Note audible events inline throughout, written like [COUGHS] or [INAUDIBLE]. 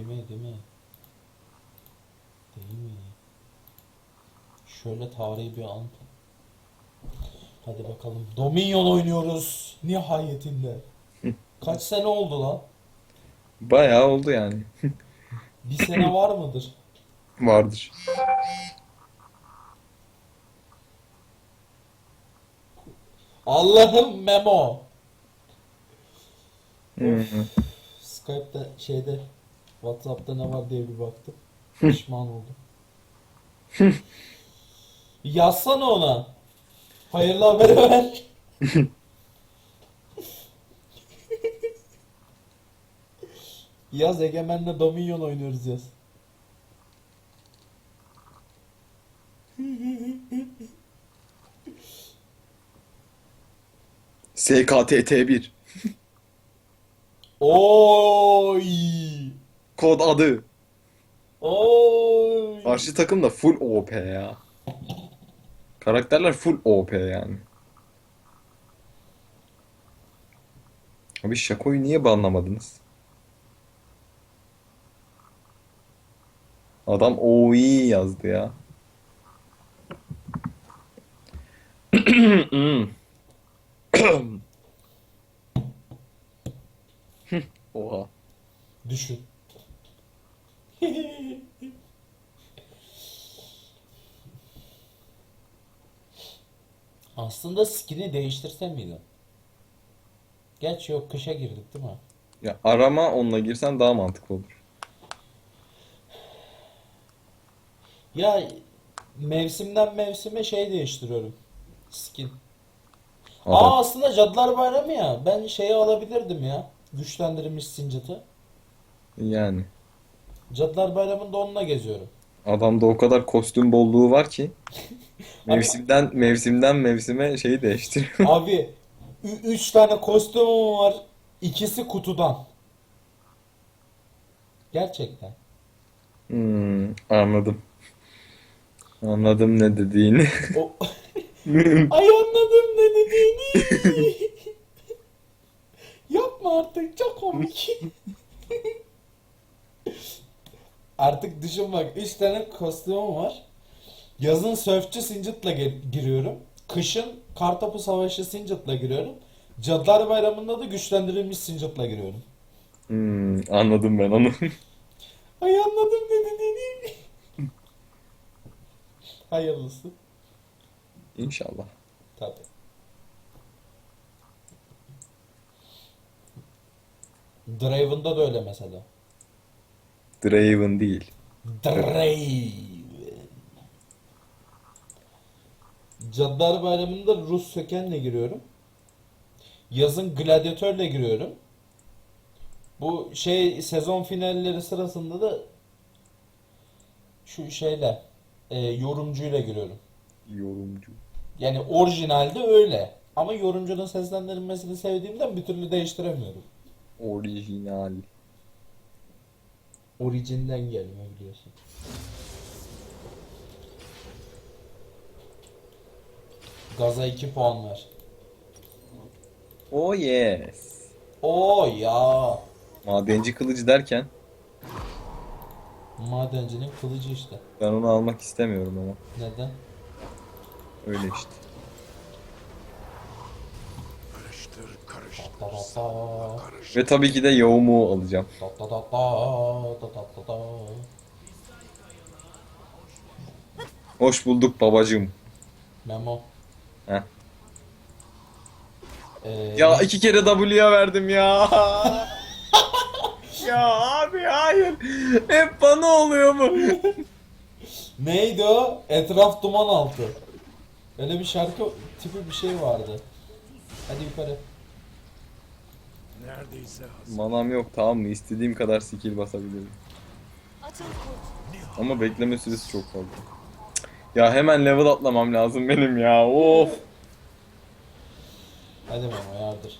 Değil mi? Değil mi? Değil mi? Şöyle tarihi bir an. Hadi bakalım. Dominion oynuyoruz. Nihayetinde. [LAUGHS] Kaç sene oldu lan? Bayağı oldu yani. [LAUGHS] Bir sene var mıdır? Vardır. Allah'ım memo. Skype'da şeyde WhatsApp'ta ne var diye bir baktım. Pişman oldum. Yazsana ona. Hayırlı haberi ver. yaz Egemen'le Dominion oynuyoruz yaz. SKTT1. Oy. Kod adı. Oy. Karşı takım da full OP ya. Karakterler full OP yani. Abi Şako'yu niye banlamadınız? Adam OI yazdı ya. [COUGHS] Oha. Düşün. Aslında skin'i değiştirsem miydim? Gerçi yok kışa girdik değil mi? Ya arama onunla girsen daha mantıklı olur. Ya mevsimden mevsime şey değiştiriyorum. Skin. Adam. Aa aslında Cadılar Bayramı ya. Ben şeyi alabilirdim ya. Güçlendirilmiş sincatı. Yani. Cadılar Bayramı'nda onunla geziyorum. Adamda o kadar kostüm bolluğu var ki [LAUGHS] mevsimden mevsimden mevsime şeyi değiştiriyor. [LAUGHS] Abi 3 tane kostümüm var. İkisi kutudan. Gerçekten. Hmm, anladım. Anladım ne dediğini. O... [LAUGHS] Ay anladım ne dediğini. Yapma artık çok komik. Artık düşün bak 3 tane kostümüm var. Yazın Sörfçü Sincit'le ge- giriyorum. Kışın Kartopu Savaşı Sincit'le giriyorum. Cadılar Bayramı'nda da güçlendirilmiş Sincit'le giriyorum. Hmm, anladım ben onu. [LAUGHS] Ay anladım ne dediğini. [LAUGHS] Hayırlısı. İnşallah. Tabii. Draven'da da öyle mesela. Draven değil. Draven. Cadılar Bayramı'nda Rus Söken'le giriyorum. Yazın Gladiatör'le giriyorum. Bu şey sezon finalleri sırasında da şu şeyle e, yorumcuyla giriyorum. Yorumcu. Yani orijinalde öyle. Ama yorumcunun seslendirilmesini sevdiğimden bir türlü değiştiremiyorum. Orijinal. Orijinden gelme biliyorsun. Gaza 2 puan ver. Oh yes. Oo ya. Madenci kılıcı derken Madencinin kılıcı işte. ben onu almak istemiyorum ama. Neden? Öyle işte. Ve tabii ki de Yoğumu alacağım. Hoş bulduk babacığım. Memo. Heh. Ee, Ya iki kere W'ya verdim ya. [LAUGHS] ya abi hayır. Hep bana oluyor mu? [LAUGHS] Neydi o? Etraf duman altı. Öyle bir şarkı tipi bir şey vardı. Hadi yukarı. Neredeyse hazır. Manam yok tamam mı? İstediğim kadar skill basabilirim. Atıl kurt. Ama bekleme süresi çok fazla. Ya hemen level atlamam lazım benim ya. Of. Hadi Memo yardır.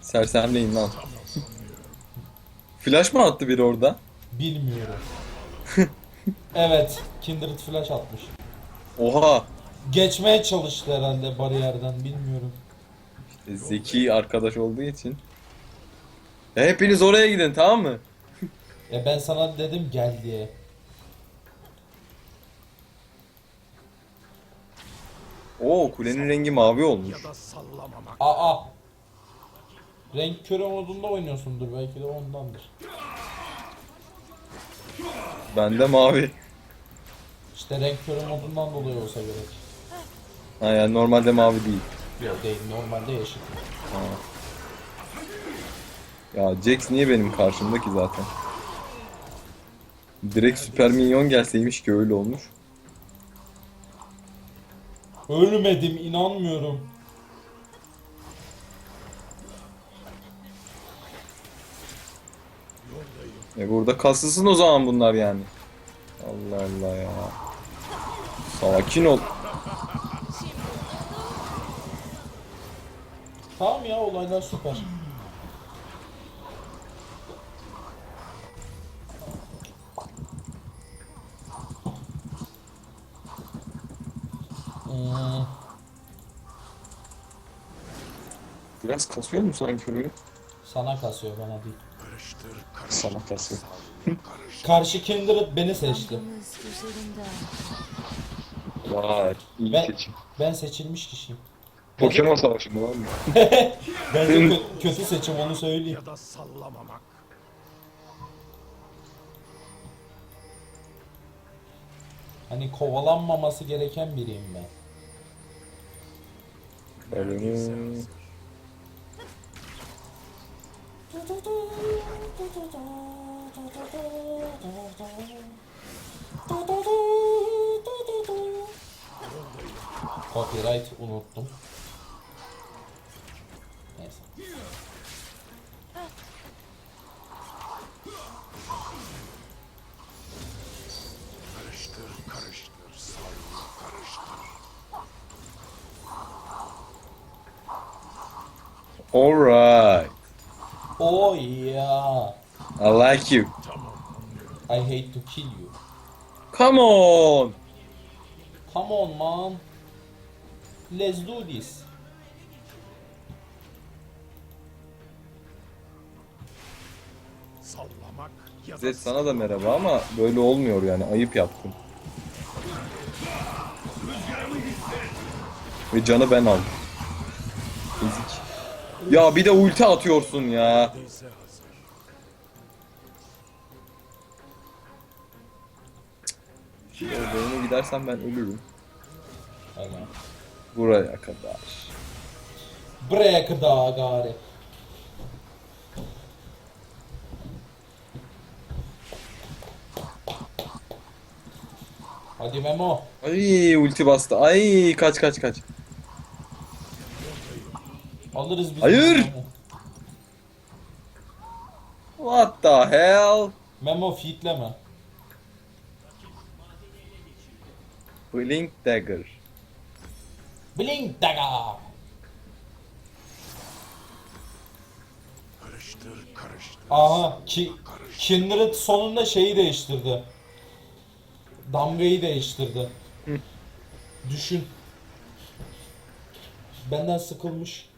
Sersemleyin lan. Flash mı attı biri orada? Bilmiyorum. [LAUGHS] evet, Kindred flash atmış. Oha. Geçmeye çalıştı herhalde bariyerden, bilmiyorum. Zeki arkadaş olduğu için. Ya hepiniz oraya gidin tamam mı? E ben sana dedim gel diye. Oo kulenin rengi mavi olmuş. Ya da sallamamak. Aa. Renk körü modunda oynuyorsundur belki de ondandır. Bende mavi. İşte renk körü modundan dolayı olsa gerek. Ha yani normalde mavi değil. Yok değil normalde yeşil. Ya Jax niye benim karşımda ki zaten? Direkt süper minyon gelseymiş ki öyle olmuş. Ölmedim inanmıyorum. E burada kasılsın o zaman bunlar yani. Allah Allah ya. Sakin ol. Tamam ya olaylar süper. Hmm, Biraz kasıyor mu sanki öyle? sana kasıyor bana değil. Karıştır, karıştır, Sana kasıyor. Karşı Kindred beni seçti. Vay iyi Ben- seçim. Ben seçilmiş kişiyim. Pokemon savaşı mı lan? [LAUGHS] Bence kö- kötü seçim onu söyleyeyim. Ya da sallamamak. Hani kovalanmaması gereken biriyim ben. Öyle mi? Copyright unuttum. Alright. Oh yeah. I like you. I hate to kill you. Come on. Come on man. Let's do this. Zed sana da merhaba ama böyle olmuyor yani ayıp yaptın. Ve canı ben aldım. Ya bir de ulti atıyorsun ya. Oraya gidersen ben ölürüm. Hadi. Buraya kadar. Buraya kadar gari. Hadi Memo. Ay ulti bastı. Ay kaç kaç kaç. Alırız biz. Hayır. Memo. What the hell? Memo fitleme. Blink dagger. Blink daga. Karıştır, karıştır. Aha ki Kindred sonunda şeyi değiştirdi. Damgayı değiştirdi. Düşün. Benden sıkılmış.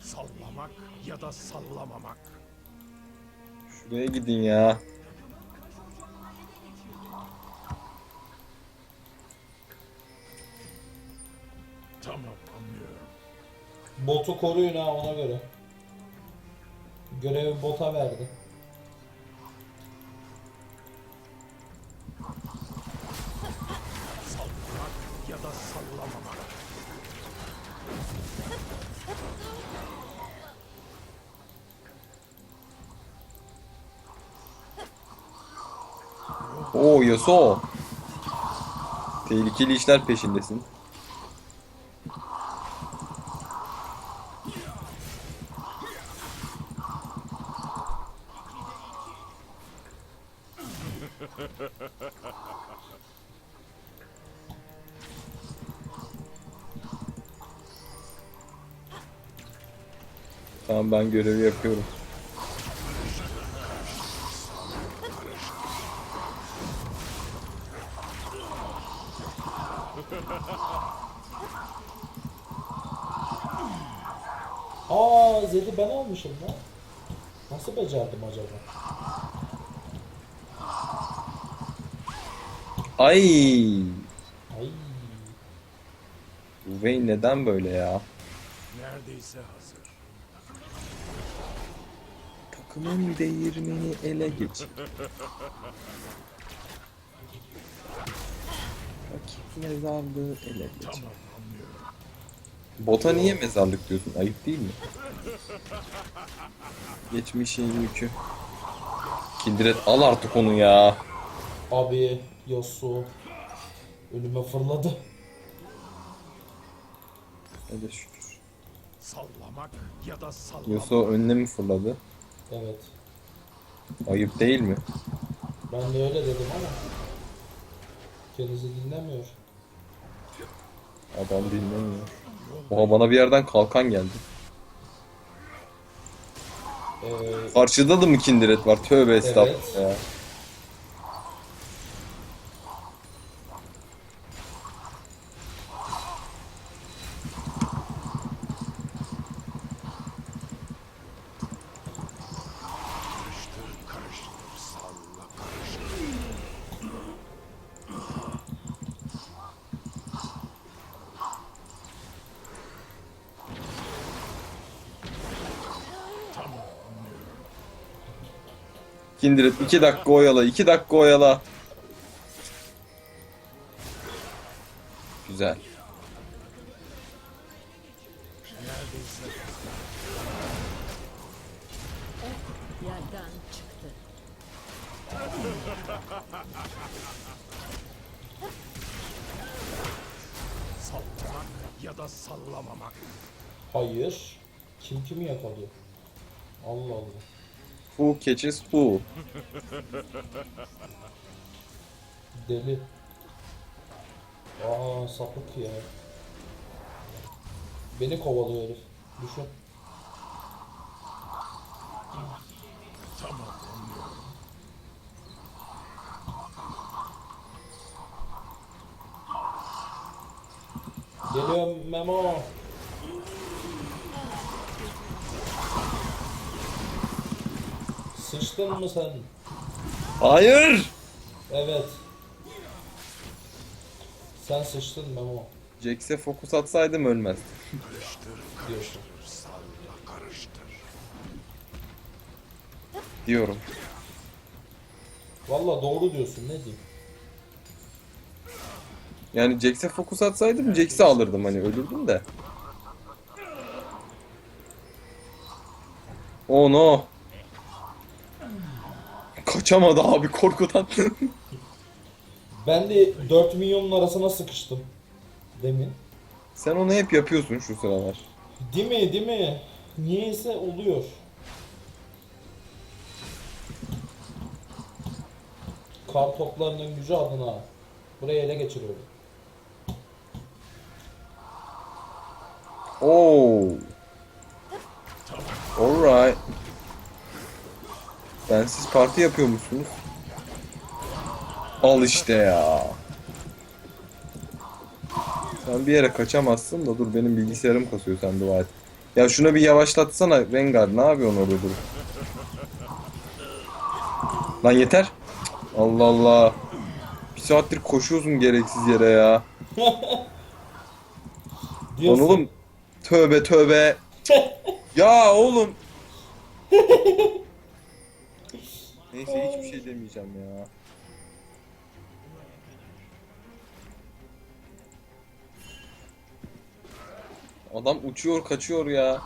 Sallamak ya da sallamamak. Şuraya gidin ya. Tamam, anlıyorum. Botu koruyun ha ona göre. Görevi bota verdi. Oo Yasuo. Tehlikeli işler peşindesin. Tamam ben görevi yapıyorum. Aa Zed'i ben almışım lan. Nasıl becerdim acaba? Ay. Ay. Bu Vayne neden böyle ya? Neredeyse hazır. Takımın değirmeni ele geç. [LAUGHS] Rakip mezarlığı ele geç. Tamam. Bota niye mezarlık diyorsun? Ayıp değil mi? Geçmişin yükü. Kindred al artık onu ya. Abi Yasuo önüme fırladı. Hadi şükür. Sallamak ya da sallamak. Yasuo önüne mi fırladı? Evet. Ayıp değil mi? Ben de öyle dedim ama kendisi dinlemiyor. Adam dinlemiyor. Oha bana bir yerden kalkan geldi. Ee, Karşıda da mı Kindred var? Tövbe estağfurullah ya. Kindred 2 dakika oyala, 2 dakika oyala. Güzel. Sallamak ya da sallamamak. hayır. Kim kimi yakalıyor? Allah Allah. Who catches who? Deli. Aa sapık ya. Beni kovalıyor herif. Düşün. Tamam. Geliyorum Memo. Sıçtın mı sen? Hayır! Evet. Sen sıçtın Memo Jax'e fokus atsaydım ölmezdi. Diyorsun. Diyorum. Valla doğru diyorsun ne diyeyim. Yani Jax'e fokus atsaydım Jax'i alırdım hani ölürdüm de. Oh no. Kaçamadı abi korkudan. Ben de 4 milyonun arasına sıkıştım. Demin. Sen onu hep yapıyorsun şu sıralar. Değil mi değil mi? Niyeyse oluyor. Kar toplarının gücü adına burayı ele geçiriyorum. Oo. Alright. Ben siz parti yapıyormuşsunuz. Al işte ya. Sen bir yere kaçamazsın da dur benim bilgisayarım kasıyor sen dua et. Ya şuna bir yavaşlatsana Rengar ne yapıyorsun orada dur. Lan yeter. Allah Allah. Bir saattir koşuyorsun gereksiz yere ya. [LAUGHS] Lan oğlum tövbe tövbe. [LAUGHS] ya oğlum. [LAUGHS] Neyse hiçbir şey demeyeceğim ya. Adam uçuyor kaçıyor ya.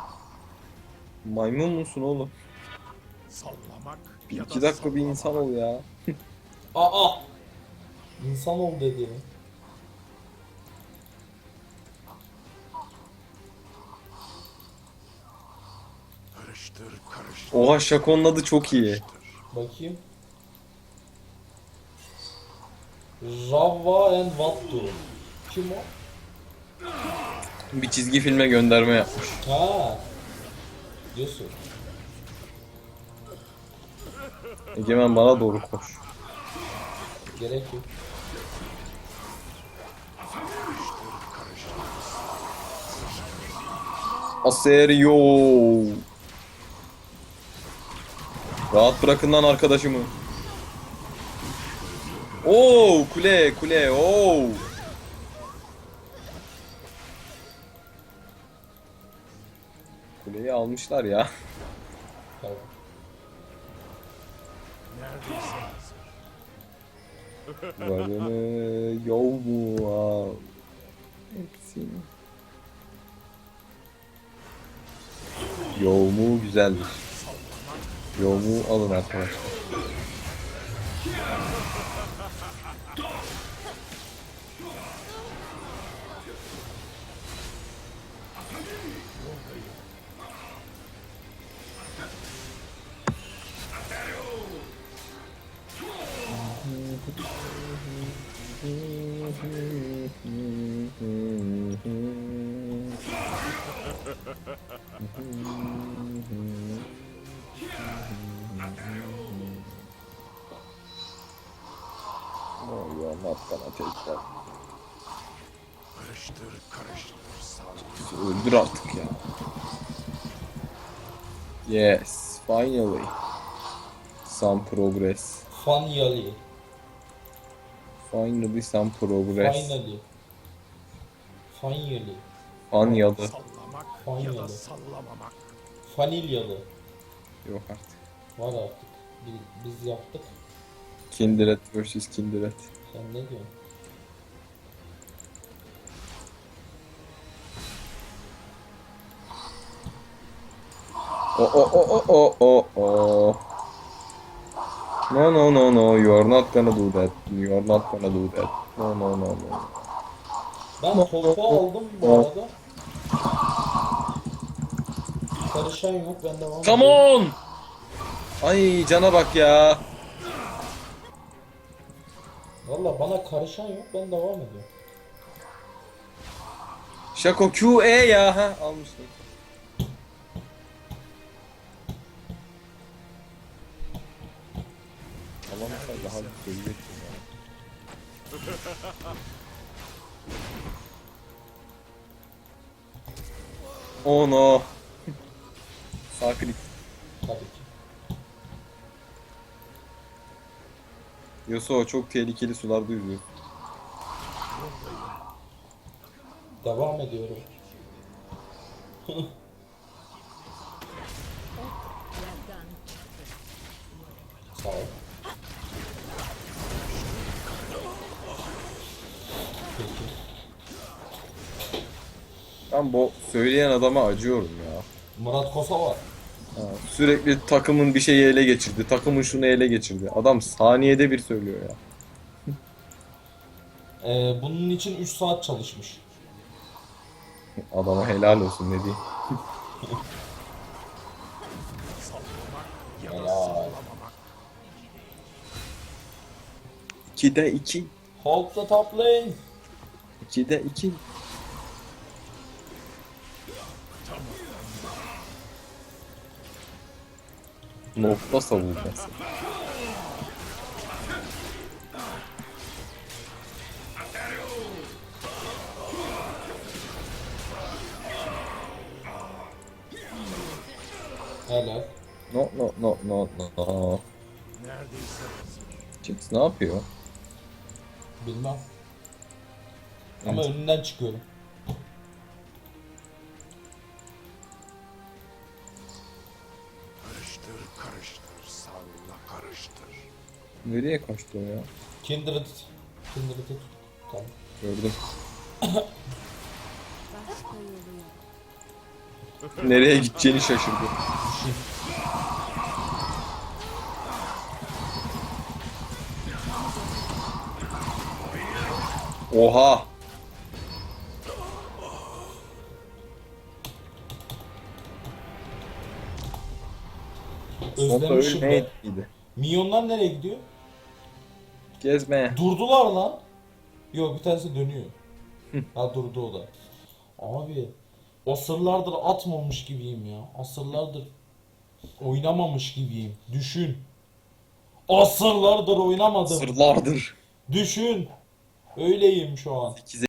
Maymun musun oğlum? Sallamak ya da İki dakika bir sallamak. insan ol ya. [LAUGHS] Aa! İnsan ol dedi. Karıştır karıştır. Oha Shaco'nun adı çok iyi. Bakayım. Rava and Vattu. Kim o? Bir çizgi filme gönderme yapmış. Ha. Diyorsun. Egemen bana doğru koş. Gerek yok. Aserio. Rahat bırakın lan arkadaşımı. Oo kule kule oo. Kuleyi almışlar ya. Tamam. Neredeyse hazır. Varını yol mu al. Hepsini. Yoğumu güzeldir. Yoğumu alın arkadaşlar. No, are not gonna take that. Karıştır karıştır. Bizi öldür artık ya. Yes, finally. Some progress. Finally. Finally some progress. Finally. Finally. Finally. Sallamak ya da sallamamak. Vanilyalı. Yok artık. Var artık. Biz, biz yaptık. Kindred vs Kindred. Sen ne diyorsun? Oh oh oh oh oh oh oh. No no no no, you are not gonna do that. You are not gonna do that. No no no no. Ben topu aldım bu arada. Karışan yok ben devam Come on! Ay cana bak ya. Valla bana karışan yok ben devam ediyorum. Şako QE ya ha almıştım. Alamasam daha bir ya. Oh no. Sağ klik. Tabii ki. Yasuo çok tehlikeli sularda yüzüyor. Devam ediyorum. Sağ ol. Peki. Ben bu söyleyen adama acıyorum ya. Murat. Ha, sürekli takımın bir şeyi ele geçirdi. Takımın şunu ele geçirdi. Adam saniyede bir söylüyor ya. [LAUGHS] Ee, bunun için 3 saat çalışmış. Adama helal olsun ne diyeyim. [LAUGHS] Helal. sallamamak. 2'de 2. Hold the top lane. 2'de 2. Nokta savunması. Helal. No no no no no. Neredeyse. Jinx ne yapıyor? Bilmem. Ama önünden çıkıyorum. Nereye kaçtı o ya? Kindred. Kindred'i tut. Tamam. Gördüm. [LAUGHS] Nereye gideceğini şaşırdı. Oha! Özlemişim be. ölmeydi. Minyonlar nereye gidiyor? Gezmeye. Durdular lan. Yok bir tanesi dönüyor. [LAUGHS] ha durdu o da. Abi asırlardır atmamış gibiyim ya. Asırlardır oynamamış gibiyim. Düşün. Asırlardır oynamadım. Sırlardır. Düşün. Öyleyim şu an. 8'e